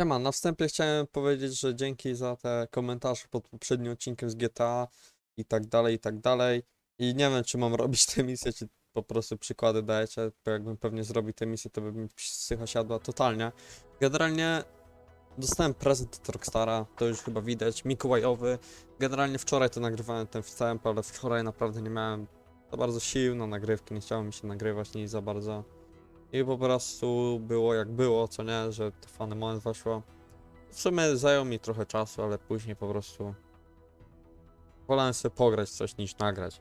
Siema, na wstępie chciałem powiedzieć, że dzięki za te komentarze pod poprzednim odcinkiem z GTA i tak dalej, i tak dalej. I nie wiem, czy mam robić te misje, czy po prostu przykłady dajecie, bo jakbym pewnie zrobił te misje, to by mi psycha siadła totalnie. Generalnie dostałem prezent od Rockstara, to już chyba widać, mikołajowy. Generalnie wczoraj to nagrywałem ten wstęp, ale wczoraj naprawdę nie miałem za bardzo sił na nagrywki, nie chciało mi się nagrywać nic za bardzo. I po prostu było jak było, co nie, że to fany moment weszło. W sumie zajął mi trochę czasu, ale później po prostu wolałem sobie pograć coś niż nagrać.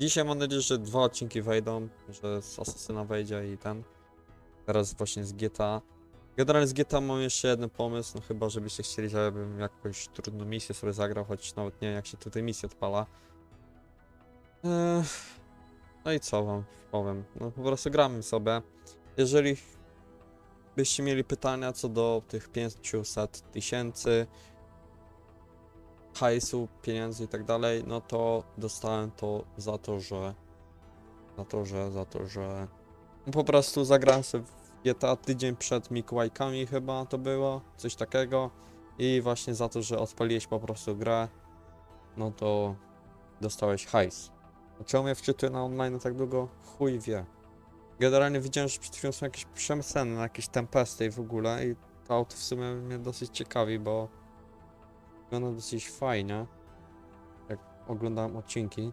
Dzisiaj mam nadzieję, że dwa odcinki wejdą, że z Asasyna wejdzie i ten. Teraz właśnie z GTA. Generalnie z GTA mam jeszcze jeden pomysł, no chyba żebyście chcieli, żebym jakąś trudną misję sobie zagrał, choć nawet nie wiem jak się tutaj misja odpala. No i co wam powiem, no po prostu gramy sobie. Jeżeli byście mieli pytania co do tych 500 tysięcy hajsu, pieniędzy i tak dalej, no to dostałem to za to, że za to, że, za to, że po prostu zagrałem sobie w GTA tydzień przed Mikołajkami chyba to było, coś takiego i właśnie za to, że odpaliłeś po prostu grę, no to dostałeś hajs. Czemu mnie wczytuje na online tak długo? Chuj wie. Generalnie widziałem, że przed chwilą są jakieś przemysły na jakieś tempesty i w ogóle i to auto w sumie mnie dosyć ciekawi, bo wygląda dosyć fajnie, jak oglądałem odcinki,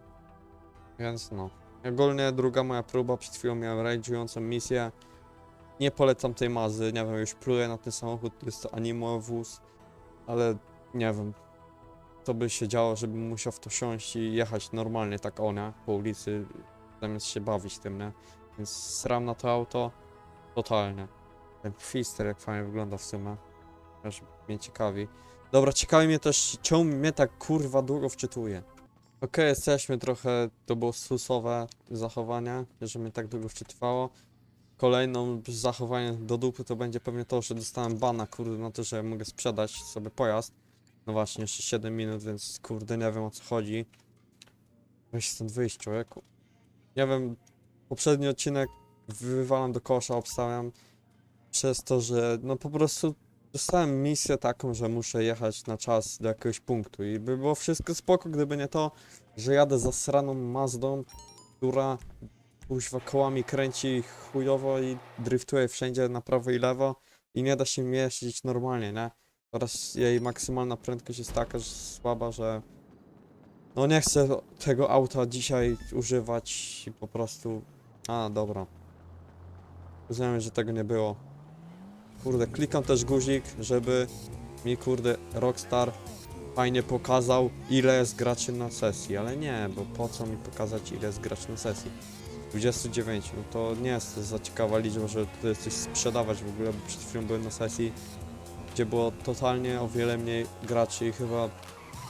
więc no. Ogólnie druga moja próba, przed chwilą miałem rajdżującą misję, nie polecam tej mazy, nie wiem, już pluję na ten samochód, jest to animowóz, ale nie wiem, co by się działo, żebym musiał w to siąść i jechać normalnie tak o nie, po ulicy, zamiast się bawić tym, nie? Więc sram na to auto totalnie. Ten Fister jak fajnie wygląda w sumie. Aż mnie ciekawi. Dobra, ciekawi mnie też, czemu mnie tak kurwa długo wczytuje. Okej, jesteśmy trochę, to było susowe zachowanie, że mnie tak długo wczytywało. Kolejną zachowanie do dupy to będzie pewnie to, że dostałem bana, kurde, na to, że mogę sprzedać sobie pojazd. No właśnie, jeszcze 7 minut, więc kurde, nie wiem o co chodzi. Weź stąd wyjść, człowieku. Nie wiem, poprzedni odcinek wywalam do kosza, obstawiam przez to, że no po prostu dostałem misję taką, że muszę jechać na czas do jakiegoś punktu i by było wszystko spoko, gdyby nie to, że jadę za sraną Mazdą, która kuźwa kołami kręci chujowo i driftuje wszędzie na prawo i lewo i nie da się mieścić normalnie, nie? Oraz jej maksymalna prędkość jest taka, że słaba, że no nie chcę tego auta dzisiaj używać i po prostu... A, dobra. Rozumiem, że tego nie było. Kurde, klikam też guzik, żeby mi kurde Rockstar fajnie pokazał ile jest graczy na sesji, ale nie, bo po co mi pokazać ile jest graczy na sesji? 29, no to nie jest za ciekawa liczba, żeby tutaj coś sprzedawać w ogóle, bo przed chwilą byłem na sesji, gdzie było totalnie o wiele mniej graczy i chyba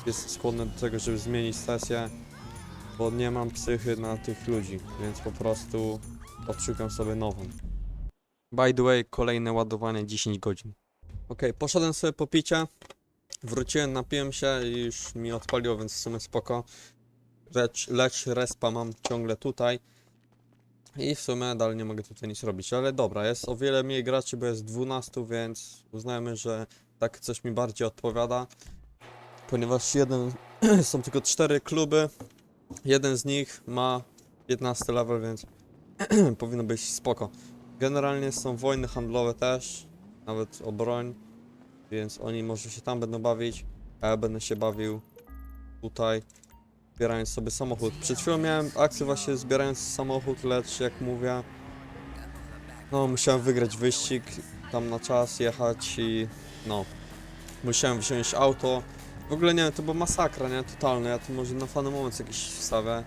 jest skłonny do tego, żeby zmienić sesję, bo nie mam psychy na tych ludzi, więc po prostu odszukam sobie nową. By the way, kolejne ładowanie 10 godzin. Ok, poszedłem sobie po picie, wróciłem, napiłem się i już mi odpaliło, więc w sumie spoko. Lecz, lecz respa mam ciągle tutaj. I w sumie dalej nie mogę tutaj nic robić, ale dobra, jest o wiele mniej graczy, bo jest 12, więc uznajmy, że tak coś mi bardziej odpowiada. Ponieważ jeden, są tylko cztery kluby, jeden z nich ma 15 level, więc powinno być spoko. Generalnie są wojny handlowe też, nawet o broń, więc oni może się tam będą bawić, a ja będę się bawił tutaj, zbierając sobie samochód. Przed chwilą miałem akcję właśnie zbierając samochód, lecz jak mówię, no musiałem wygrać wyścig, tam na czas jechać i no, musiałem wziąć auto. W ogóle nie to była masakra, nie? Totalna, ja tu może na fany moment jakiś wstawię.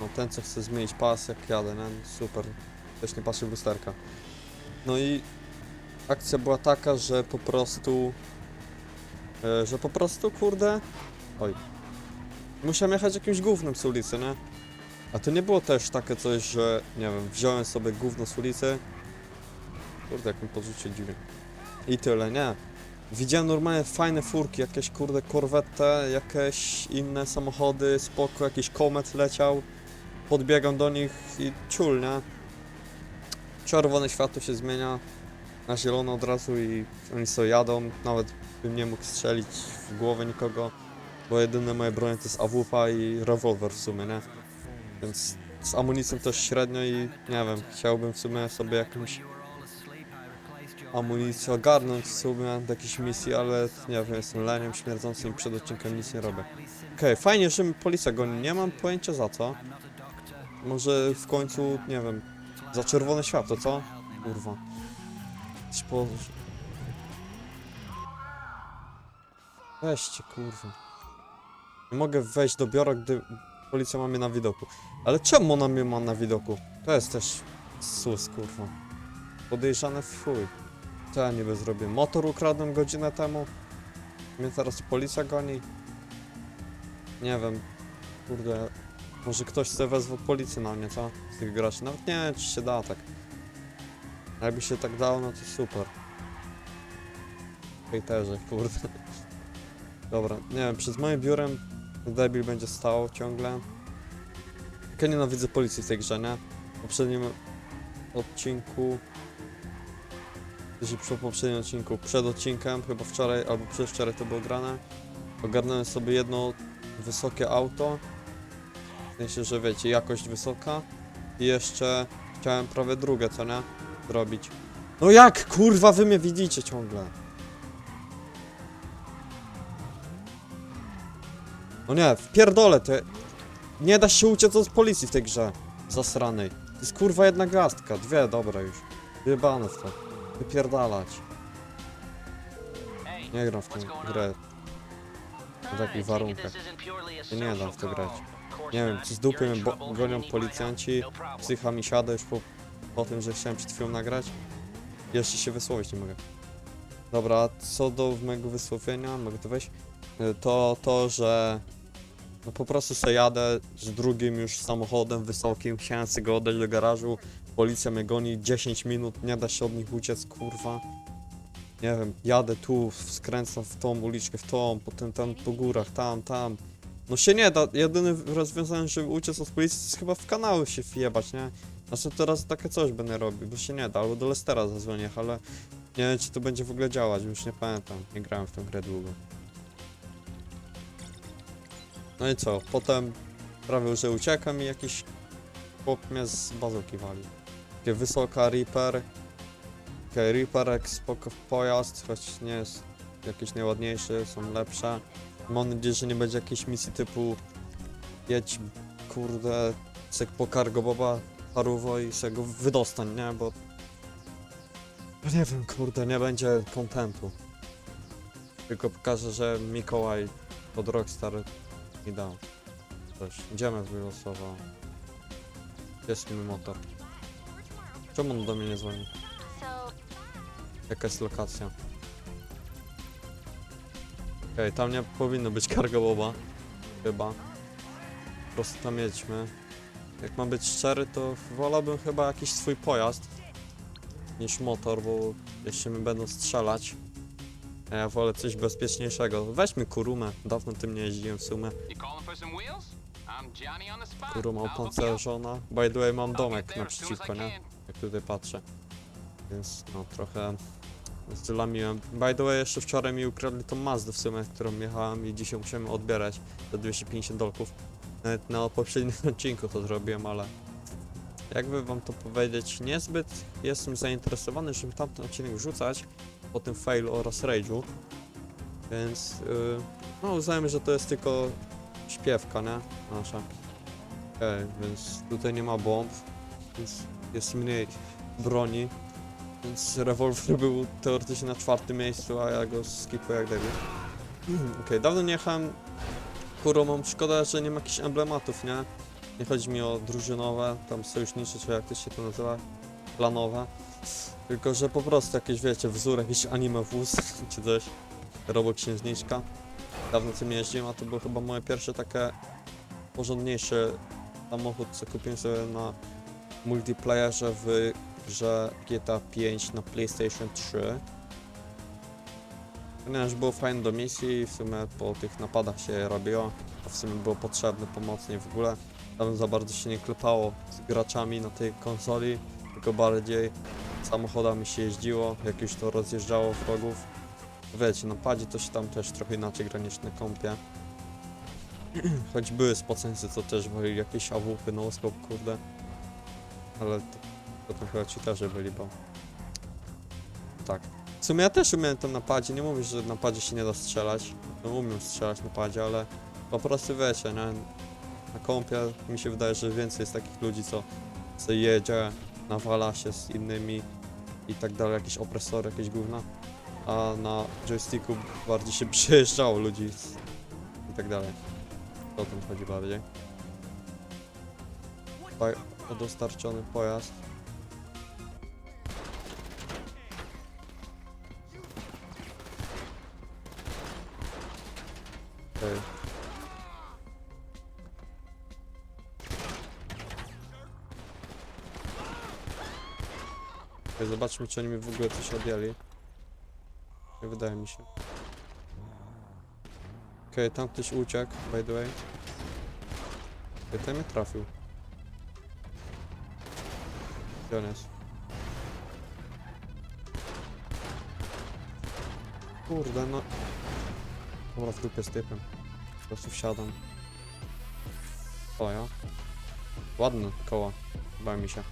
No ten co chce zmienić pas jak jadę, nie? Super. Też nie patrzy w lusterka. No i akcja była taka, że po prostu... E, że po prostu, kurde... Oj. Musiałem jechać jakimś gównem z ulicy, nie? A to nie było też takie coś, że, nie wiem, wziąłem sobie gówno z ulicy. Kurde, jak mi podrzucił dziwnie. I tyle, nie. Widziałem normalnie fajne furki, jakieś kurde korwette, jakieś inne samochody, spoko, jakiś komet leciał. Podbiegam do nich i ciul, nie? Czerwone światło się zmienia. na zielono od razu i oni sobie jadą, nawet bym nie mógł strzelić w głowę nikogo, bo jedyne moje bronie to jest AWP i rewolwer w sumie, nie? Więc z amunicją też średnio i nie wiem, chciałbym w sumie sobie jakąś amunicję ogarnąć w sumie do jakiejś misji, ale nie wiem, jestem leniem śmierdzącym i przed odcinkiem nic nie robię. Okej, fajnie, że policja goni, nie mam pojęcia za co. Może w końcu, nie wiem, za czerwone światło, co? Kurwa. Po... Weźcie, kurwa. Nie mogę wejść do biura, gdy policja ma mnie na widoku. Ale czemu ona mnie ma na widoku? To jest też sus, kurwa. Podejrzane w chuj. Co ja niby zrobię? Motor ukradłem godzinę temu. Mnie teraz policja goni. Nie wiem. Kurde. Może ktoś chce wezwał policję na mnie, co? Z tych graczy. Nawet nie wiem, czy się da tak. A Jakby się tak dało, no to super. Hejterze, kurde. Dobra, nie wiem, przed moim biurem debil będzie stał ciągle. Jak ja nienawidzę policji w tej grze, nie? W poprzednim odcinku... Jeśli przy poprzednim odcinku, przed odcinkiem, chyba wczoraj albo przedwczoraj to było grane, ogarnąłem sobie jedno wysokie auto. W sensie, że wiecie, jakość wysoka. I jeszcze chciałem prawie drugie, co nie? Zrobić. No jak, kurwa, wy mnie widzicie ciągle? No nie, w pierdole to... Nie da się uciec od policji w tej grze. Zasranej. To jest kurwa jedna gwiazdka, dwie, dobra już. Wyjebane w to. Wypierdalać. Nie gram w tę grę. W takich warunkach. Ja nie dam w to grać. Nie wiem, czy z dupy mnie bo- gonią policjanci, psycha mi siada już po, po tym, że chciałem przed chwilą nagrać. Jeszcze się wysłowić nie mogę. Dobra, co do mojego wysłowienia, mogę to wejść? Y, To to, że no po prostu sobie jadę z drugim już samochodem wysokim, chciałem sobie go oddać do garażu, policja mnie goni 10 minut, nie da się od nich uciec, kurwa. Nie wiem, jadę tu, skręcam w tą uliczkę, w tą, potem tam po górach, tam, tam. No się nie da, jedyne rozwiązanie, żeby uciec od policji, to jest chyba w kanały się wjebać, nie? Znaczy teraz takie coś będę robił, bo się nie da, albo do Lestera zadzwonię, ale nie wiem czy to będzie w ogóle działać, już nie pamiętam, nie grałem w tę grę długo. No i co, potem prawie że uciekam i jakiś chłop mnie z bazooki wali. Takie wysoka Reaper, Okej, Reaper jak spoko pojazd, choć nie jest jakiś najładniejszy, są lepsze. Mam nadzieję, że nie będzie jakiejś misji typu jedź, kurde, sek po cargo boba paruwo i se go wydostań, nie? Bo nie wiem, kurde, nie będzie kontentu. Tylko pokażę, że Mikołaj od Rockstar mi dał. Coś. Idziemy wylosował. Jest mi motor. Czemu on do mnie nie dzwoni? Jaka jest lokacja? Okej, tam nie powinno być cargo boba. Chyba. Po prostu tam jedźmy. Jak mam być szczery, to wolałbym chyba jakiś swój pojazd niż motor, bo jeśli mi będą strzelać, a ja wolę coś bezpieczniejszego. Weźmy kurumę, dawno tym nie jeździłem w sumie. Kuruma opancerzona. By the way, mam domek naprzeciwko, nie? Jak tutaj patrzę. Więc no trochę zdylamiłem. By the way, jeszcze wczoraj mi ukradli tą Mazdę w sumie, którą jechałem i dzisiaj musimy odbierać za 250 dolków. Nawet na poprzednim odcinku to zrobiłem, ale jakby wam to powiedzieć, niezbyt jestem zainteresowany, żeby tamten odcinek wrzucać po tym failu oraz rage'u. Więc yy, no uznajmy, że to jest tylko śpiewka, nie? Nasza. Okej, więc tutaj nie ma bomb, więc jest mniej broni. Więc rewolwer był teoretycznie na czwartym miejscu, a ja go skipuję jak debil. Okej, dawno nie jechałem kurą, szkoda, że nie ma jakichś emblematów, nie? Nie chodzi mi o drużynowe, tam sojusznicze, czy jak to się to nazywa, planowe. Tylko, że po prostu jakieś, wiecie, wzór, jakiś anime wóz, czy coś. Roboksiężniczka. Dawno tym jeździłem, a to było chyba moje pierwsze takie porządniejsze samochód, co kupiłem sobie na multiplayerze w grze GTA 5 na PlayStation 3. Ponieważ było fajne do misji, w sumie po tych napadach się robiło, a w sumie było potrzebne pomocnie w ogóle. Tam za bardzo się nie klepało z graczami na tej konsoli, tylko bardziej samochodami się jeździło, jak już to rozjeżdżało wrogów. Wiecie, na padzie to się tam też trochę inaczej gra niż na kompie. Choć były spoceńcy, co też byli jakieś AWP, no scope, kurde. Ale to, potem chyba ci też byli, bo... Tak. W sumie ja też umiałem to na padzie, nie mówię, że na padzie się nie da strzelać. No umiem strzelać na padzie, ale po prostu wiecie, nie? Na kompie mi się wydaje, że więcej jest takich ludzi, co sobie jedzie, nawala się z innymi i tak dalej, jakieś opresory, jakieś gówna. A na joysticku bardziej się przyjeżdżało ludzi i tak dalej. O tym chodzi bardziej. Pa- dostarczony pojazd. Zobaczmy, czy oni mi w ogóle coś odjęli. Nie wydaje mi się. Okej, tam ktoś uciekł, by the way. Okej, ten mnie trafił. Gdzie? Kurde, no... Dobra, w dupie z typem. Po prostu wsiadam. O ja. Ładne koła. Chyba mi się.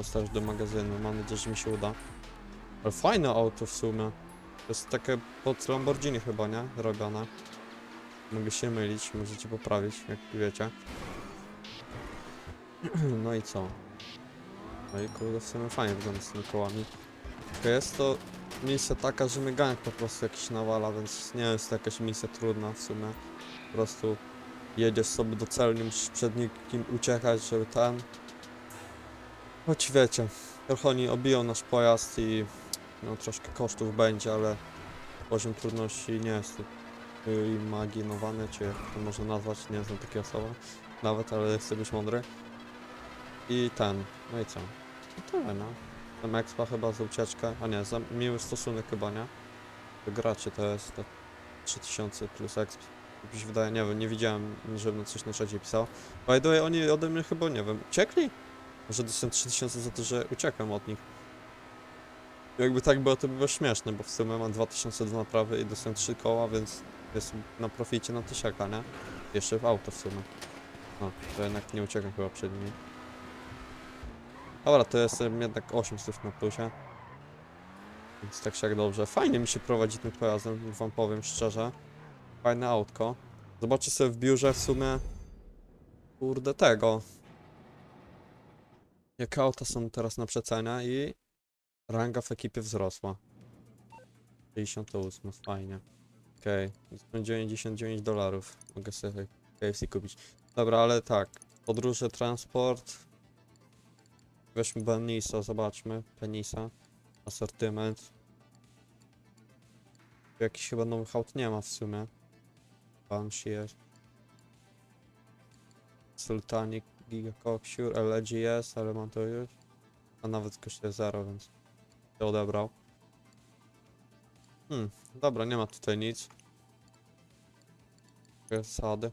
Dostać do magazynu. Mam nadzieję, że mi się uda. Ale fajne auto w sumie. To jest takie pod Lamborghini chyba, nie? Robione. Mogę się mylić, możecie poprawić, jak wiecie. No i co? No i kurde, w sumie fajnie wygląda z tymi kołami. Tylko jest to misja taka, że my gang po prostu jakiś nawala, więc nie jest to jakaś misja trudna w sumie. Po prostu jedziesz sobie do celu, nie musisz przed nikim uciekać, żeby ten... Choć wiecie, trochę oni obiją nasz pojazd i no troszkę kosztów będzie, ale poziom trudności nie jest imaginowany, czy jak to można nazwać, nie znam takiej osoby nawet, ale chcę być mądry. I ten, no i co? I tyle, no. Tam expa chyba za ucieczkę, a nie, za miły stosunek chyba, nie? Do graczy to jest te 3000 plus exp. Mi się wydaje, nie wiem, nie widziałem, żebym coś na czacie pisał. By the way, oni ode mnie chyba, nie wiem, uciekli? Może dostałem 3000 za to, że uciekłem od nich. Jakby tak było, to by było śmieszne, bo w sumie mam 2000 do naprawy i dostałem 3 koła, więc jest na proficie na tysiaka, nie? Jeszcze w auto w sumie. No, to jednak nie uciekam chyba przed nimi. Dobra, to jestem jednak 800 na plusie. Więc tak się jak dobrze. Fajnie mi się prowadzi tym pojazdem, wam powiem szczerze. Fajne autko. Zobaczcie sobie w biurze w sumie. Kurde tego. Jakie auta są teraz na przecenie i ranga w ekipie wzrosła. 58, fajnie. Okej, okay. 99 dolarów. Mogę sobie KFC kupić. Dobra, ale tak. Podróże, transport. Weźmy Benisa, zobaczmy. Penisa. Asortyment. Jakiś chyba nowych aut nie ma w sumie. Banshee jest. Sultanic, Giga Cocksure, LG jest, ale mam to już. A nawet kosztuje 0, więc to odebrał. Hmm, dobra, nie ma tutaj nic. Sady.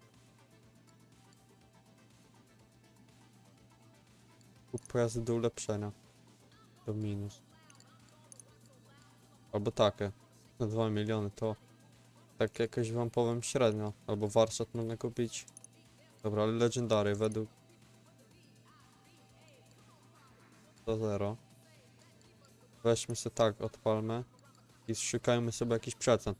Kup pojazdy do ulepszenia. To minus. Albo takie. Na 2 miliony to tak jakoś wam powiem średnio. Albo warsztat można kupić. Dobra, ale legendary według to zero. Weźmy sobie tak, odpalmy i szukajmy sobie jakiś przecen.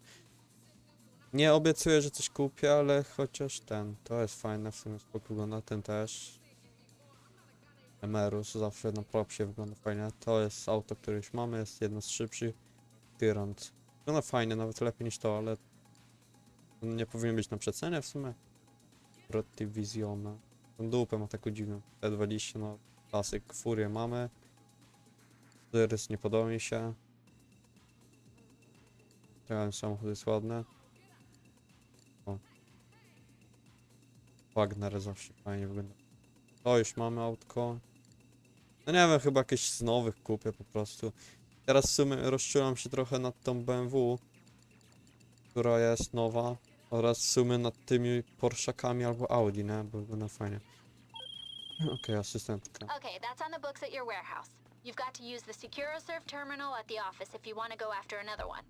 Nie obiecuję, że coś kupię, ale chociaż ten, to jest fajne w sumie spoko wygląda, ten też. Emerus zawsze na propsie wygląda fajnie. To jest auto, które już mamy, jest jedno z szybszych. Tyrant. Wygląda fajnie, nawet lepiej niż to, ale nie powinien być na przecenie w sumie. Protivisione. Tą dupę ma taką dziwną. T20, no klasyk. Furię mamy. Rys nie podoba mi się. Ten samochód jest ładny. O. Wagner zawsze fajnie wygląda. To już mamy autko. No nie wiem, chyba jakieś z nowych kupię po prostu. Teraz w sumie rozczulam się trochę nad tą BMW, która jest nowa. Oraz w sumie nad tymi Porszakami albo Audi, nie? Bo wygląda fajnie. Okej, asystentka. Okay, that's on the books at your warehouse. You've got to use the SecuroServe terminal at the office if you want to go after another one.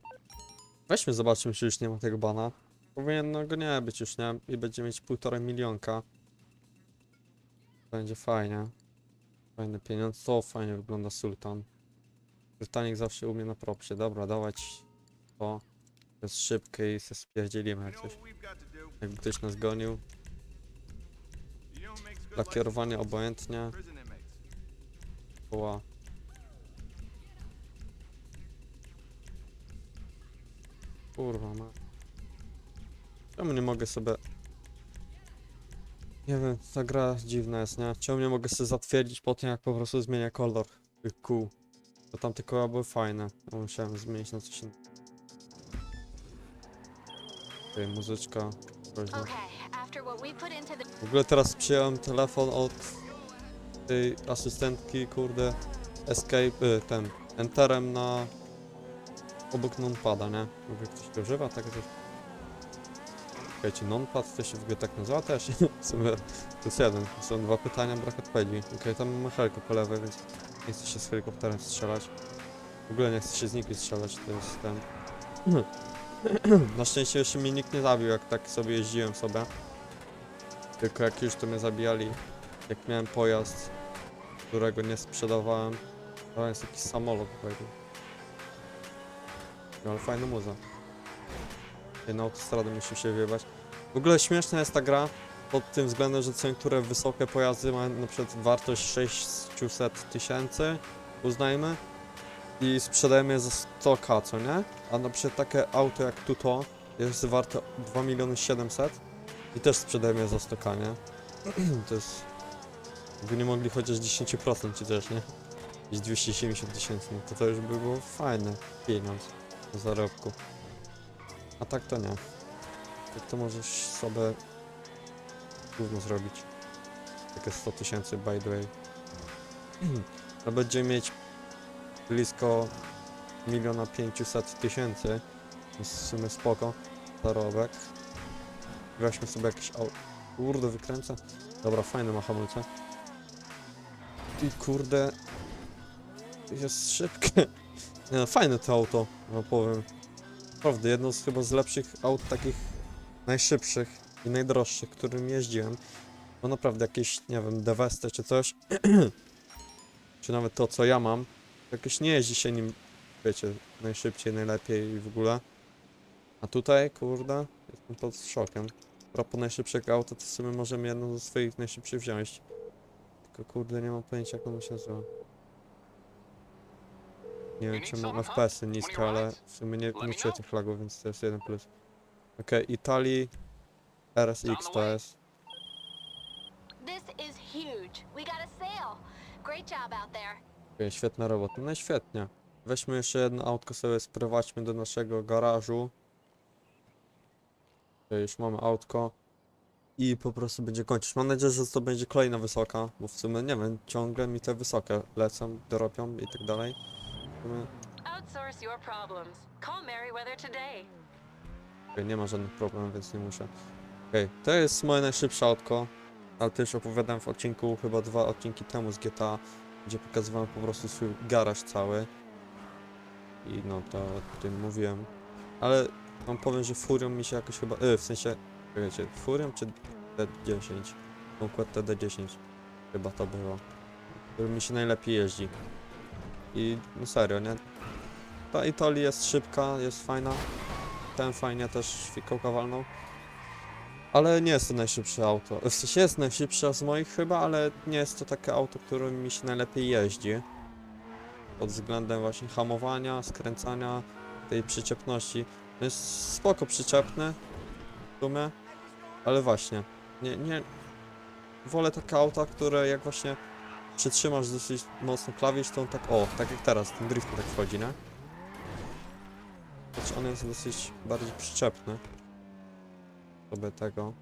Weźmy, zobaczymy, czy już nie ma tego bana. Powinno go nie być już, nie? I będzie mieć półtora milionka. Będzie fajnie. Fajny pieniądz. To fajnie wygląda Sultan. Sultanik zawsze umie na propsie. Dobra, dawać to. To jest szybkie i se spierdzielimy jak coś. Jakby ktoś nas gonił. Lakierowanie obojętnie. Koła. Kurwa ma. Czemu nie mogę sobie... Nie wiem, ta gra dziwna jest, nie? Czemu nie mogę sobie zatwierdzić po tym, jak po prostu zmienię kolor tych kół? Bo tamte koła były fajne. Musiałem zmienić na coś innego. Okej, muzyczka. Okay, W ogóle teraz przyjąłem telefon od tej asystentki, kurde, escape, y, ten, enterem na obok nonpada, nie? Mówię, ktoś to używa, tak coś. Słuchajcie, nonpad to się w ogóle tak nazywa też? w to jest jeden, są dwa pytania, brak odpowiedzi. Okej, tam mam helkę po lewej, więc nie chcę się z helikopterem strzelać. W ogóle nie chcę się z nikim strzelać, to jest ten... Na szczęście jeszcze mnie nikt nie zabił, jak tak sobie jeździłem sobie. Tylko jak już to mnie zabijali, jak miałem pojazd, którego nie sprzedawałem, to jest jakiś samolot pewnie. No, ale fajna muza. Na autostradę musi się wjebać. W ogóle śmieszna jest ta gra pod tym względem, że co niektóre wysokie pojazdy mają na przykład wartość 600 tysięcy, uznajmy, i sprzedajemy je za 100k, co nie? A na przykład takie auto jak tu to jest warte 2 miliony 700 i też sprzedajemy je za 100k, nie? to jest... Gdyby nie mogli chociaż 10% czy też, nie? Jakieś 270 tysięcy, no to to już by było fajne pieniądz do zarobku. A tak to nie. Tak to możesz sobie gówno zrobić. Takie 100 tysięcy by the way. To będziemy mieć blisko miliona 500 tysięcy. W sumie spoko. Zarobek. Weźmy sobie jakieś auto. Kurde, wykręcę. Dobra, fajne ma hamulce. I kurde... Jest szybkie. Nie no, fajne to auto, no powiem. Naprawdę, jedno z chyba z lepszych aut takich najszybszych i najdroższych, którym jeździłem. No naprawdę jakieś, nie wiem, Devesty czy coś. czy nawet to, co ja mam. Jakoś nie jeździ się nim, wiecie, najszybciej, najlepiej i w ogóle. A tutaj, kurde, jestem pod szokiem. A propos najszybszego auta, to w sumie możemy jedno ze swoich najszybszych wziąć. Tylko kurde, nie mam pojęcia jak ono się nazywa. Nie wiem, czy mam FPS-y niskie, ale w sumie nie, czuję tych flagów, więc to jest jeden plus. Okej, Italii RSX to jest. This is huge. We got a sale. Great job out there. Okej, świetna robota. No i świetnie. Weźmy jeszcze jedno autko sobie, sprowadźmy do naszego garażu. Już mamy autko. I po prostu będzie kończyć. Mam nadzieję, że to będzie kolejna wysoka, bo w sumie, nie wiem, ciągle mi te wysokie lecą, dorobią i tak dalej. W sumie, Outsource your problems. Call Merriweather today. okej, nie ma żadnych problemów, więc nie muszę. Okej, to jest moje najszybsze autko, ale też opowiadałem w odcinku, chyba dwa odcinki temu z GTA, gdzie pokazywałem po prostu swój garaż cały. I no to o tym mówiłem. Ale wam powiem, że Furią mi się jakoś chyba, y, w sensie, wiecie, Furią czy D10? Conquest D10 chyba to było. Który mi się najlepiej jeździ. I no serio, nie? Ta Italii jest szybka, jest fajna. Ten fajnie też fikołka walnął. Ale nie jest to najszybsze auto. W sensie jest najszybsze z moich chyba, ale nie jest to takie auto, którym mi się najlepiej jeździ. Pod względem właśnie hamowania, skręcania, tej przyczepności. Jest spoko przyczepne w sumie, ale właśnie, nie, nie... Wolę takie auta, które jak właśnie przytrzymasz dosyć mocno klawisz, to on tak, o, tak jak teraz, ten drift tak wchodzi, nie? Znaczy on jest dosyć bardziej przyczepny sobie tego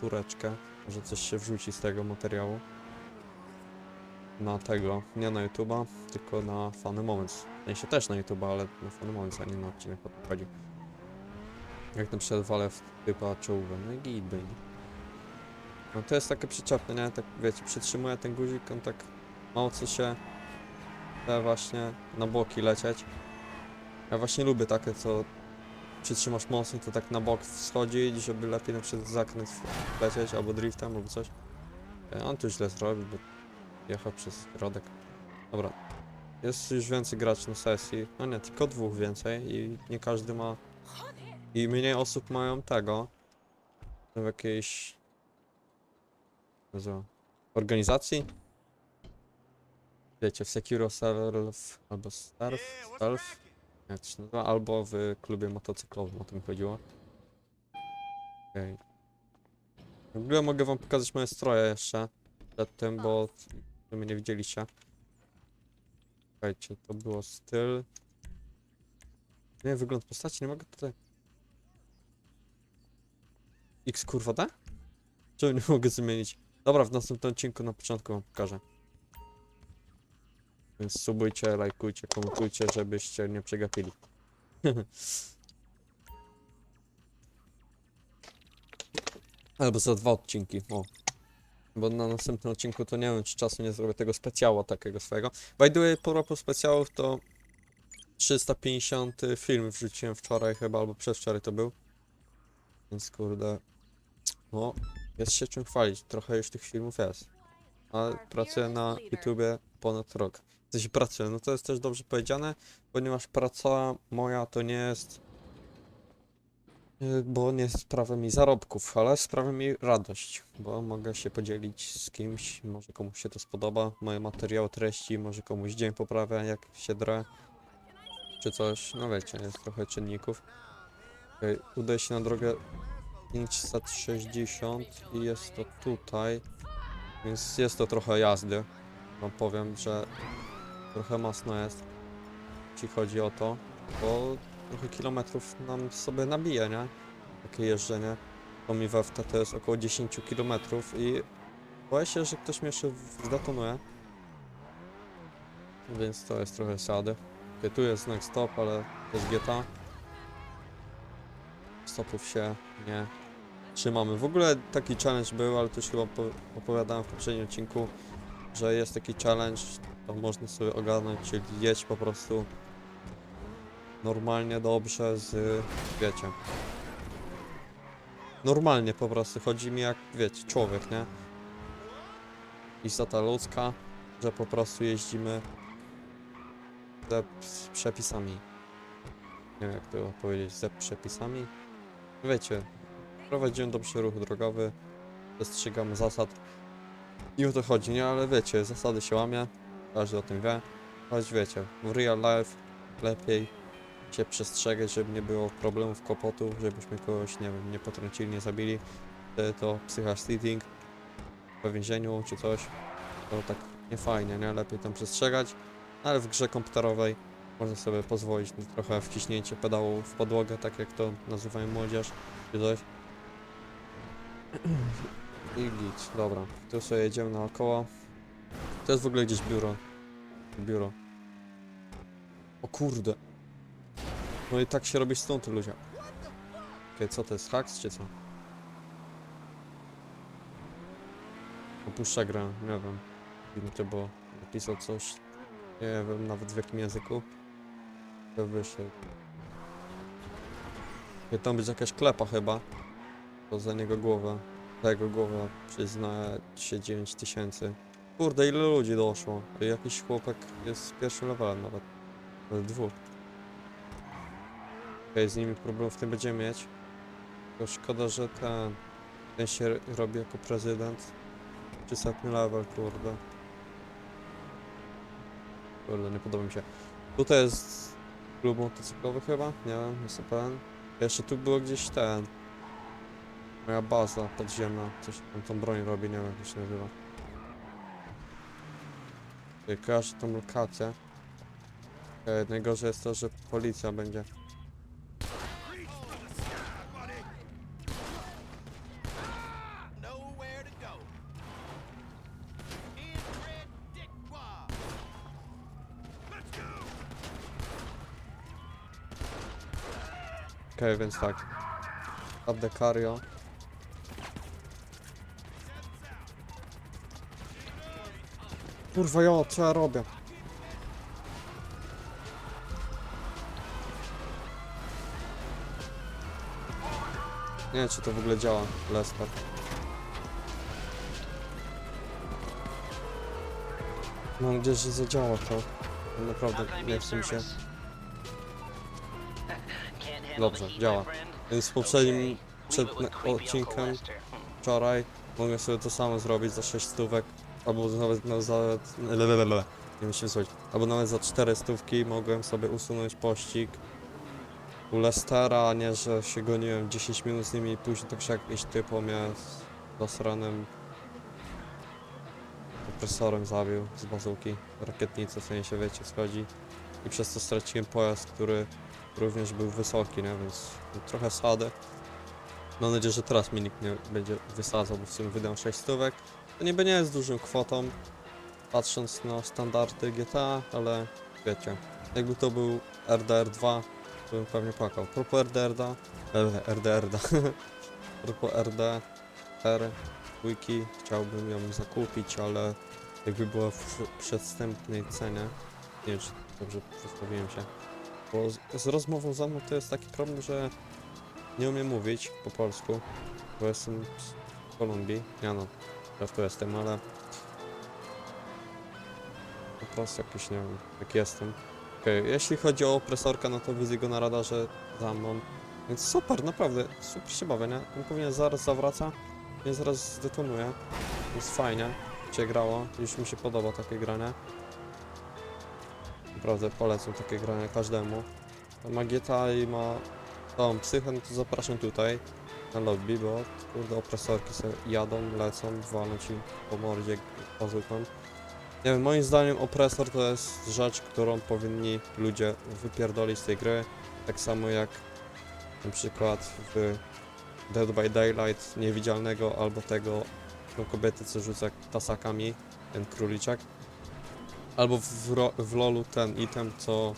tureczkę, może coś się wrzuci z tego materiału na tego, nie na YouTube'a, tylko na Funny Moments. W sensie też na YouTube'a, ale na Funny Moments, a nie na odcinek o tym chodzi. Jak przykład walę w typa czołówę, no i będzie. No to jest takie przyczepne, nie? Tak wiecie, przytrzymuje ten guzik, on tak mało co się chce właśnie na boki lecieć. Ja właśnie lubię takie, co przytrzymasz mocno, to tak na bok wschodzi, żeby lepiej na przykład zakręt lecieć, albo driftem, albo coś. On tu źle zrobił, bo jechał przez środek. Dobra. Jest już więcej graczy na sesji. No nie, tylko dwóch więcej i nie każdy ma... I mniej osób mają tego. W jakiejś... Jezu, organizacji? Wiecie, w Secure Self albo Self, Self, jak to się nazywa, albo w klubie motocyklowym, o tym chodziło. Okej. W ogóle mogę wam pokazać moje stroje jeszcze przed tym, bo mnie nie widzieliście. Słuchajcie, to było styl. Nie, wygląd postaci, nie mogę tutaj. X kurwa, da? Czemu nie mogę zmienić? Dobra, w następnym odcinku na początku wam pokażę. Więc subujcie, lajkujcie, komentujcie, żebyście nie przegapili. Albo za dwa odcinki, o. Bo na następnym odcinku to nie wiem, czy czasu nie zrobię tego specjału takiego swojego. By the way, po propos specjałów to 350 film wrzuciłem wczoraj chyba, albo przedwczoraj to był. Więc kurde, no, jest się czym chwalić. Trochę już tych filmów jest. Ale pracuję na YouTubie ponad rok. W sensie pracuję, no to jest też dobrze powiedziane, ponieważ praca moja to nie jest y, bo nie sprawia mi zarobków, ale sprawia mi radość, bo mogę się podzielić z kimś, może komuś się to spodoba, moje materiały, treści, może komuś dzień poprawia, jak się drę, czy coś, no wiecie, jest trochę czynników. Okej, udaję się na drogę 560 i jest to tutaj, więc jest to trochę jazdy, wam powiem, że trochę masno jest, jeśli chodzi o to, bo trochę kilometrów nam sobie nabije, nie? Takie jeżdżenie. To mi we FT to jest około 10 kilometrów i boję się, że ktoś mnie jeszcze zdetonuje. Więc to jest trochę sady. Okay, tu jest znak stop, ale to jest GTA. Stopów się nie trzymamy. W ogóle taki challenge był, ale to już chyba opo- opowiadałem w poprzednim odcinku, że jest taki challenge, to można sobie ogarnąć, czyli jeść po prostu normalnie, dobrze, z, wiecie, normalnie po prostu, chodzi mi jak, wiecie, człowiek, nie? Istota ludzka, że po prostu jeździmy ze z przepisami. Nie wiem jak to powiedzieć, ze przepisami? Wiecie, prowadzimy dobrze ruch drogowy, przestrzegamy zasad i o to chodzi, nie? Ale wiecie, zasady się łamie, każdy o tym wie, choć wiecie, w real life lepiej się przestrzegać, żeby nie było problemów, kłopotów, żebyśmy kogoś, nie wiem, nie potrącili, nie zabili. Wtedy to psycha sleeping w więzieniu czy coś. To tak nie fajnie, nie? Lepiej tam przestrzegać. Ale w grze komputerowej można sobie pozwolić na trochę wciśnięcie pedału w podłogę, tak jak to nazywają młodzież czy coś. I git, dobra. Tu sobie jedziemy naokoło. To jest w ogóle gdzieś biuro. Biuro. O kurde. No i tak się robi stąd ludzie. Okej, co to jest? Hacks czy co? Opuszcza grę, nie wiem. Gdyby było napisał coś. Nie wiem nawet w jakim języku. To wyszedł. Okej, tam być jakaś klepa chyba. To za niego głowę. Za jego głowę przyznaje się 9 tysięcy. Kurde, ile ludzi doszło. Jakiś chłopak jest z pierwszym levelem. Nawet dwóch. Okej, z nimi problemów nie będziemy mieć. Tylko szkoda, że ten, ten się robi jako prezydent. 300 level, kurde. Kurde, nie podoba mi się. Tutaj jest klub motocyklowy chyba? Nie wiem, jestem pewien. Jeszcze tu było gdzieś ten. Moja baza podziemna. Coś tam tą broń robi, nie wiem jak to się nazywa. Kojarzę tą lokację. Najgorzej jest to, że policja będzie. Okej, okay, więc tak. Abdekario. Kurwa jo, co ja robię? Nie wiem, czy to w ogóle działa, Lester. No, Mam nadzieję, że zadziała to. Naprawdę nie chcę się... Dobrze, działa. Więc poprzednim, przed odcinkiem, wczoraj, mogłem sobie to samo zrobić za 6 stówek, albo nawet na za... lelelele, Nie myślę słuchać. Albo nawet za 4 stówki mogłem sobie usunąć pościg u Lestera, a nie, że się goniłem 10 minut z nimi i później tak się jakiś typo mnie z zasranym opresorem zabił z bazuki, rakietnicy, w sensie wiecie, schodzi i przez to straciłem pojazd, który również był wysoki, nie, więc trochę sady. Mam nadzieję, że teraz mi nikt nie będzie wysadzał, bo w sumie wydam 6 stówek. To niby nie jest dużą kwotą, patrząc na standardy GTA, ale wiecie, jakby to był RDR 2, to bym pewnie płakał. Propos RDR, da, e, RDR, da. Propos RD, R, wiki, chciałbym ją zakupić, ale jakby była w przedstępnej cenie, nie wiem czy dobrze przedstawiłem się, bo z, z rozmową ze mną to jest taki problem, że nie umiem mówić po polsku, bo jestem z Kolumbii, ja no, ja tu jestem, ale po prostu jakiś, nie wiem, jak jestem. Okej, jeśli chodzi o opresorka, no to widzę go na radarze za mną. Więc super, naprawdę, super się bawię, nie? On pewnie zaraz zawraca, nie zaraz zdetonuje. Jest fajnie, się grało, już mi się podoba takie granie. Naprawdę polecam takie granie każdemu. Ma i ma tą psychę, no to zapraszam tutaj na lobby, bo kurde opresorki sobie jadą, lecą, walą ci po mordzie bazuką. Nie wiem, moim zdaniem opresor to jest rzecz, którą powinni ludzie wypierdolić z tej gry. Tak samo jak na przykład w Dead by Daylight niewidzialnego albo tego tą kobiety, co rzuca tasakami, ten króliczek. Albo w, w lolu ten item, co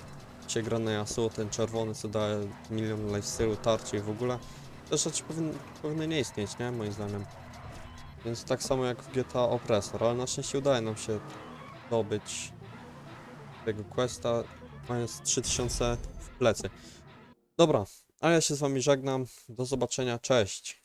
się gra na Yasuo, ten czerwony, co daje milion lifestyle'u, tarczy i w ogóle. Te rzeczy powinny, powinny nie istnieć, nie? Moim zdaniem. Więc tak samo jak w GTA Opresor, ale na szczęście udaje nam się zdobyć tego questa, mając 3000 w plecy. Dobra, a ja się z wami żegnam. Do zobaczenia, cześć.